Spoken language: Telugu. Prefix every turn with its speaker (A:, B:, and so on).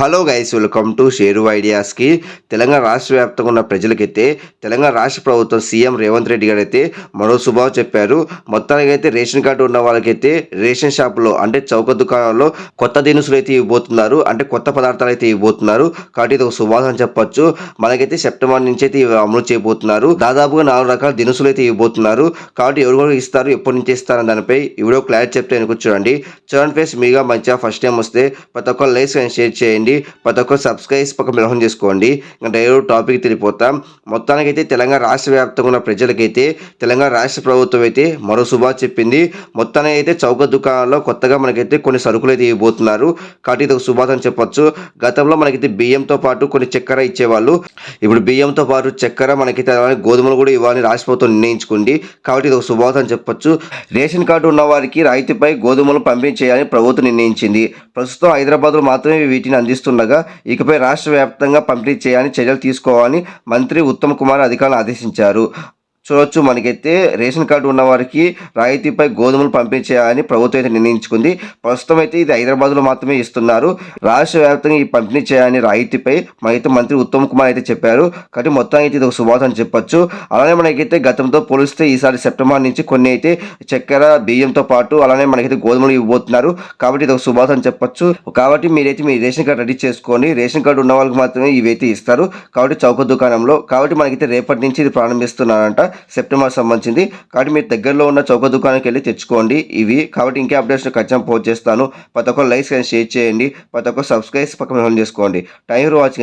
A: Hello guys welcome to Sheru ఐడియాస్కి Telangana రాష్ట్ర వ్యాప్తంగా ఉన్న ప్రజలకైతే తెలంగాణ రాష్ట్ర ప్రభుత్వం సీఎం రేవంత్ రెడ్డి గారు అయితే మరో శుభావం చెప్పారు. మొత్తానికి అయితే రేషన్ కార్డు ఉన్న వాళ్ళకైతే రేషన్ షాపులో అంటే చౌక దుకాణంలో కొత్త దినుసులు అయితే ఇవ్వబోతున్నారు. అంటే కొత్త పదార్థాలు అయితే ఇవ్వబోతున్నారు. కాబట్టి ఇది ఒక శుభావం అని చెప్పొచ్చు. మనకైతే సెప్టెంబర్ నుంచి అయితే ఇవి అమలు చేయబోతున్నారు. దాదాపుగా నాలుగు రకాల దినుసులు అయితే ఇవ్వబోతున్నారు. కాబట్టి ఎవరు ఇస్తారు ఎప్పటి నుంచి ఇస్తారని దానిపై ఈ వీడియో క్లారిటీ చెప్తే వెనుక చూడండి. చూడండి ఫేస్ మీగా మంచిగా ఫస్ట్ టైం వస్తే ప్రతి ఒక్కరు లైక్స్ అండ్ షేర్ చేయండి. ప్రతి ఒక్కరు సబ్స్క్రైబ్ పక్క మిలహం చేసుకోండి. ఇంకా డైరెక్ట్ టాపిక్ తెలిపోతాం మొత్తానికైతే తెలంగాణ రాష్ట్ర వ్యాప్తంగా ఉన్న ప్రజలకైతే తెలంగాణ రాష్ట్ర ప్రభుత్వం అయితే మరో శుభా చెప్పింది. మొత్తానికి అయితే చౌక దుకాణాల్లో కొత్తగా మనకైతే కొన్ని సరుకులు అయితే ఇవ్వబోతున్నారు. కాబట్టి ఇది ఒక శుభాతం అని చెప్పొచ్చు. గతంలో మనకైతే బియ్యంతో పాటు కొన్ని చక్కెర ఇచ్చేవాళ్ళు. ఇప్పుడు బియ్యంతో పాటు చక్కెర మనకైతే గోధుమలు కూడా ఇవ్వాలని రాష్ట్ర ప్రభుత్వం నిర్ణయించుకుంది. కాబట్టి ఇది ఒక శుభాతం అని చెప్పొచ్చు. రేషన్ కార్డు ఉన్న వారికి రాయితీపై గోధుమలు పంపిణీ చేయాలని ప్రభుత్వం నిర్ణయించింది. ప్రస్తుతం హైదరాబాద్లో మాత్రమే వీటిని అందిస్తుండగా ఇకపై రాష్ట్ర వ్యాప్తంగా పంపిణీ చేయాలని చర్యలు తీసుకోవాలని మంత్రి ఉత్తమ్ కుమార్ అధికారులు ఆదేశించారు. చూడొచ్చు. మనకైతే రేషన్ కార్డు ఉన్న వారికి రాయితీపై గోధుమలు పంపించేయాలని ప్రభుత్వం అయితే నిర్ణయించుకుంది. ప్రస్తుతం అయితే ఇది హైదరాబాద్లో మాత్రమే ఇస్తున్నారు. రాష్ట్ర వ్యాప్తంగా ఈ పంపిణీ చేయాలని రాయితీపై మనైతే మంత్రి ఉత్తమ్ కుమార్ అయితే చెప్పారు. కాబట్టి మొత్తానికి అయితే ఇది ఒక శుభాతం అని చెప్పొచ్చు. అలానే మనకైతే గతంతో పోలిస్తే ఈసారి సెప్టెంబర్ నుంచి కొన్ని అయితే చక్కెర బియ్యంతో పాటు అలానే మనకైతే గోధుమలు ఇవ్వబోతున్నారు. కాబట్టి ఇది ఒక శుభాతం అని చెప్పొచ్చు. కాబట్టి మీరైతే మీ రేషన్ కార్డు రెడీ చేసుకోండి రేషన్ కార్డు ఉన్న వాళ్ళకి మాత్రమే ఇవైతే ఇస్తారు. కాబట్టి చౌక దుకాణంలో. కాబట్టి మనకైతే రేపటి నుంచి ఇది ప్రారంభిస్తున్నారంట. సెప్టెంబర్ సంబంధించింది. కాబట్టి మీరు దగ్గరలో ఉన్న చౌక దుకాణానికి వెళ్ళి తెచ్చుకోండి ఇవి. కాబట్టి ఇంకే అప్డేట్స్ ఖచ్చితంగా పోస్ట్ చేస్తాను. ప్రతి ఒక్కరు లైక్స్ అండ్ షేర్ చేయండి. ప్రతి ఒక్కరు సబ్స్క్రైబ్ పక్కన చేసుకోండి. Thank you watching